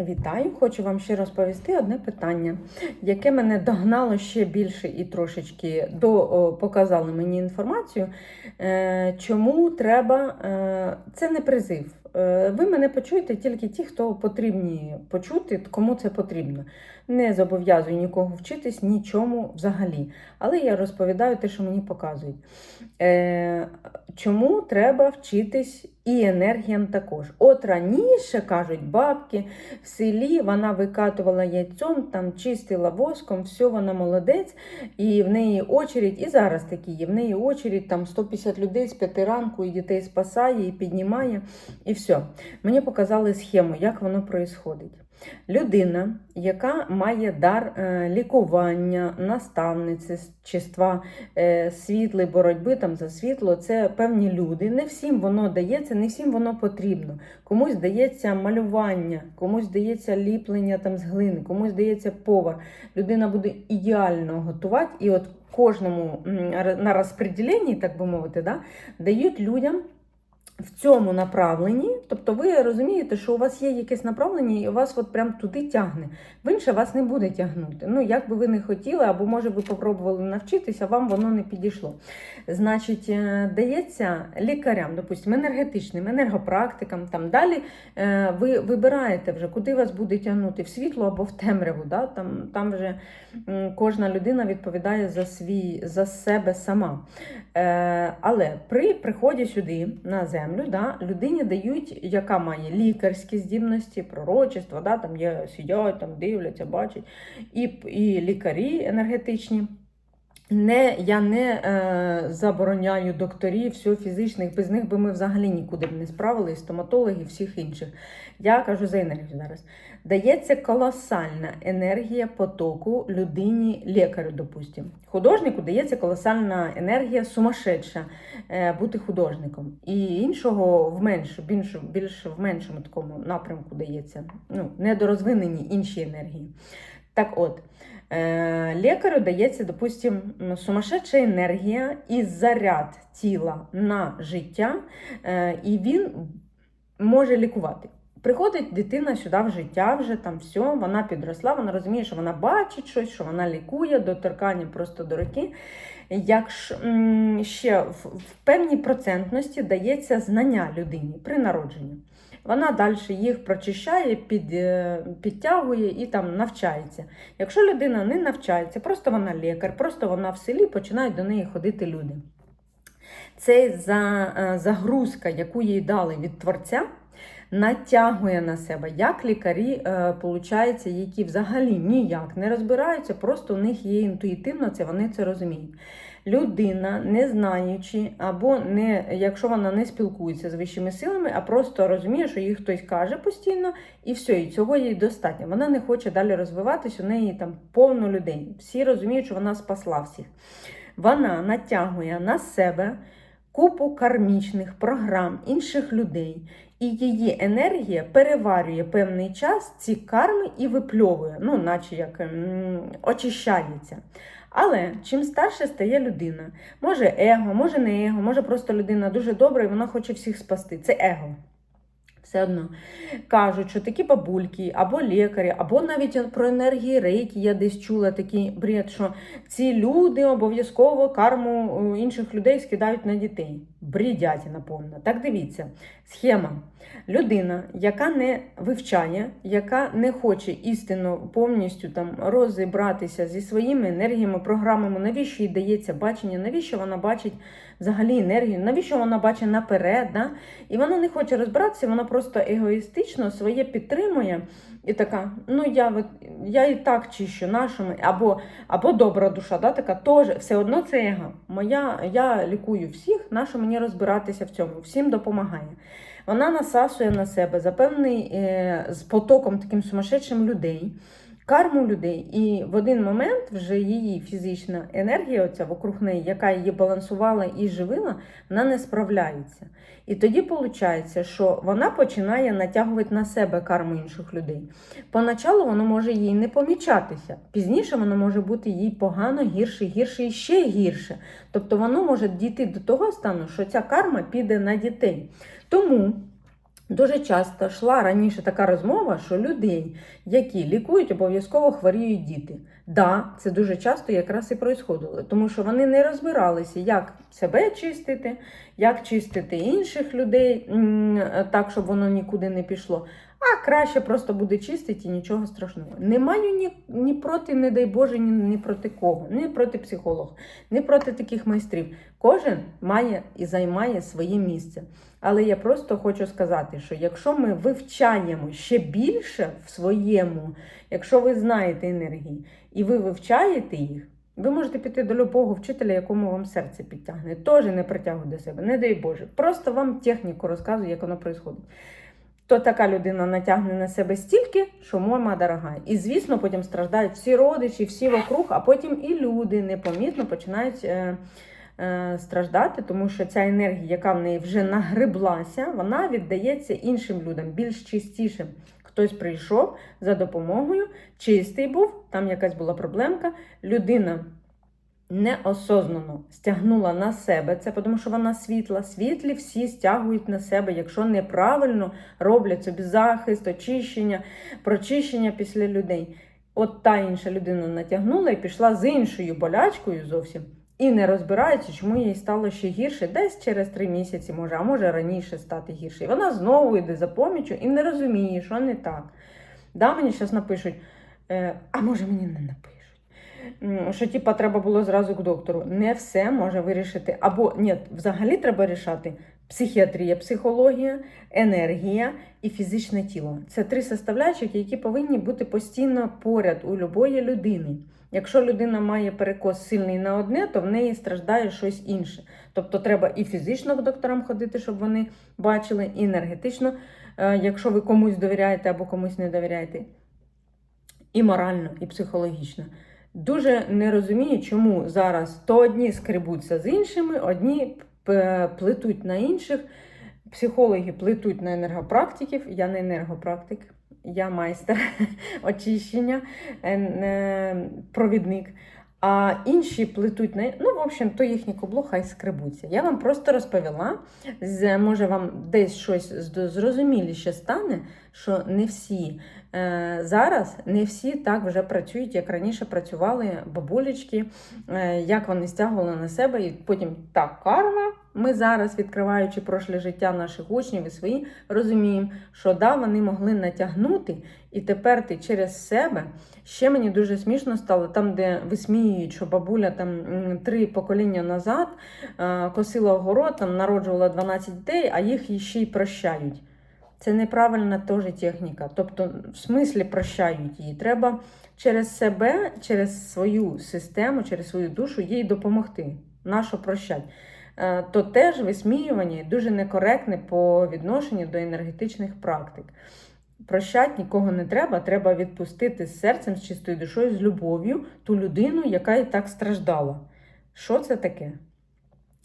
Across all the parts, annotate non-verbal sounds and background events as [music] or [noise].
Вітаю! Хочу вам ще розповісти одне питання, яке мене догнало ще більше і трошечки до о, показали мені інформацію. Е, чому треба, е, це не призив. Е, ви мене почуєте тільки ті, хто потрібні почути, кому це потрібно. Не зобов'язую нікого вчитись нічому взагалі. Але я розповідаю те, що мені показують. Чому треба вчитись і енергіям також? От раніше кажуть бабки в селі вона викатувала яйцом, там чистила воском, все, вона молодець, і в неї очередь, і зараз такі є. В неї очередь, там 150 людей з п'яти ранку, і дітей спасає, і піднімає, і все. Мені показали схему, як воно происходить. Людина, яка має дар е, лікування, наставництва, е, світлої боротьби там за світло, це певні люди. Не всім воно дається, не всім воно потрібно. Комусь дається малювання, комусь дається ліплення там з глини, комусь дається повар. Людина буде ідеально готувати, і от кожному на розподіленні, так би мовити, да, дають людям. В цьому направленні, тобто ви розумієте, що у вас є якесь направлення, і у вас от прям туди тягне. В інше вас не буде тягнути. Ну, як би ви не хотіли, або може ви попробували навчитися, вам воно не підійшло. Значить, е, дається лікарям, допустимо, енергетичним, енергопрактикам. Там далі е, ви вибираєте вже, куди вас буде тягнути в світло або в темряву. Да? Там, там вже кожна людина відповідає за свій за себе сама. Е, Але при приході сюди на землю, да, людині дають, яка має лікарські здібності, пророчество, да, там є сидять, там дивляться, бачать, і, і лікарі енергетичні. Не, я не е, забороняю докторів, все фізичних, без них би ми взагалі нікуди б не справились, стоматологів, всіх інших. Я кажу за енергію зараз. Дається колосальна енергія потоку людині, лікарю, допустимо. Художнику дається колосальна енергія сумасшедша е, бути художником. І іншого в менш, більш, більш в меншому такому напрямку дається. Ну, недорозвинені інші енергії. Так от. Е, Лікарю дається, допустим, сумасшедша енергія і заряд тіла на життя, е, і він може лікувати. Приходить дитина сюди в життя, вже там все, вона підросла, вона розуміє, що вона бачить щось, що вона лікує, доторкання просто до руки. Якщо ще в певній процентності дається знання людині при народженні. Вона далі їх прочищає, під, е, підтягує і там навчається. Якщо людина не навчається, просто вона лікар, просто вона в селі починають до неї ходити люди. Це е, загрузка, яку їй дали від творця, натягує на себе, як лікарі, е, получається, які взагалі ніяк не розбираються, просто у них є інтуїтивно це, вони це розуміють. Людина, не знаючи, або не, якщо вона не спілкується з вищими силами, а просто розуміє, що їй хтось каже постійно, і все, і цього їй достатньо. Вона не хоче далі розвиватись, у неї там повно людей. Всі розуміють, що вона спасла всіх. Вона натягує на себе купу кармічних програм інших людей, і її енергія переварює певний час ці карми і випльовує, ну, наче як м, очищається. Але чим старше стає людина, може его, може не его, може просто людина дуже добра і вона хоче всіх спасти. Це его. Все одно кажуть, що такі бабульки, або лікарі, або навіть про енергії рейки я десь чула такий бред, що ці люди обов'язково карму інших людей скидають на дітей. Брідятіна повна. Так дивіться, схема. Людина, яка не вивчає, яка не хоче істинно повністю там розібратися зі своїми енергіями, програмами, навіщо їй дається бачення, навіщо вона бачить взагалі енергію, навіщо вона бачить наперед. Да? І вона не хоче розбиратися, вона просто егоїстично своє підтримує і така, ну я я і так чищу нашими, або або добра душа, да, така теж все одно це его. Моя, Я лікую всіх, нащо мені розбиратися в цьому, всім допомагає. Вона насасує на себе за певний е, з потоком таким сумасшедшим людей, карму людей. І в один момент вже її фізична енергія, оця вокруг неї, яка її балансувала і живила, вона не справляється. І тоді виходить, що вона починає натягувати на себе карму інших людей. Поначалу воно може їй не помічатися. Пізніше воно може бути їй погано, гірше, гірше і ще гірше. Тобто воно може дійти до того стану, що ця карма піде на дітей. Тому Дуже часто йшла раніше така розмова, що людей, які лікують, обов'язково хворіють діти. Да, це дуже часто якраз і происходило, тому що вони не розбиралися, як себе чистити, як чистити інших людей, так, щоб воно нікуди не пішло. А краще просто буде чистити і нічого страшного. Не маю ні, ні проти, не дай Боже, ні, ні проти кого, ні проти психолога, ні проти таких майстрів. Кожен має і займає своє місце. Але я просто хочу сказати, що якщо ми вивчаємо ще більше в своєму, якщо ви знаєте енергії і ви вивчаєте їх, ви можете піти до любого вчителя, якому вам серце підтягне. Теж не притягує до себе, не дай Боже. Просто вам техніку розказую, як воно відбувається. То така людина натягне на себе стільки, що мама дорога. І, звісно, потім страждають всі родичі, всі вокруг, а потім і люди непомітно починають е, е, страждати, тому що ця енергія, яка в неї вже нагреблася, вона віддається іншим людям, більш чистішим. Хтось прийшов за допомогою, чистий був, там якась була проблемка. Людина неосознано стягнула на себе це, тому що вона світла. Світлі всі стягують на себе, якщо неправильно роблять собі захист, очищення, прочищення після людей. От та інша людина натягнула і пішла з іншою болячкою зовсім. І не розбирається, чому їй стало ще гірше, десь через три місяці може, а може раніше стати гірше. І вона знову йде за поміччю і не розуміє, що не так. Да, мені зараз напишуть, е, а може мені не напишуть. Що типа треба було зразу к доктору. Не все може вирішити. Або ні, взагалі треба рішати психіатрія, психологія, енергія і фізичне тіло. Це три составляючі, які повинні бути постійно поряд у любої людини. Якщо людина має перекос сильний на одне, то в неї страждає щось інше. Тобто треба і фізично к докторам ходити, щоб вони бачили, і енергетично, е, якщо ви комусь довіряєте або комусь не довіряєте, і морально, і психологічно. Дуже не розумію, чому зараз то одні скребуться з іншими, одні плетуть на інших. Психологи плетуть на енергопрактиків. Я не енергопрактик, я майстер [laughs] очищення, е, провідник. А інші плетуть на ну, в общем, то їхні кубло хай скребуться. Я вам просто розповіла. Може, вам десь щось зрозуміліше стане, що не всі е, зараз не всі так вже працюють, як раніше працювали бабулечки, е, як вони стягували на себе, і потім так карма. Ми зараз, відкриваючи прошле життя наших учнів і свої, розуміємо, що да, вони могли натягнути, і тепер ти через себе. Ще мені дуже смішно стало там, де висміюють, що бабуля там три покоління назад е, косила огород, там народжувала 12 дітей, а їх ще й прощають. Це неправильна теж техніка. Тобто, в смислі прощають її. Треба через себе, через свою систему, через свою душу їй допомогти. Нащо прощать? Е, То теж висміювання і дуже некоректне по відношенню до енергетичних практик. Прощать нікого не треба, треба відпустити з серцем, з чистою душою, з любов'ю ту людину, яка і так страждала. Що це таке?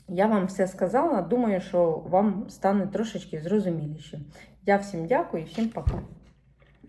Я вам все сказала. Думаю, що вам стане трошечки зрозуміліше. Я всім дякую і всім пока.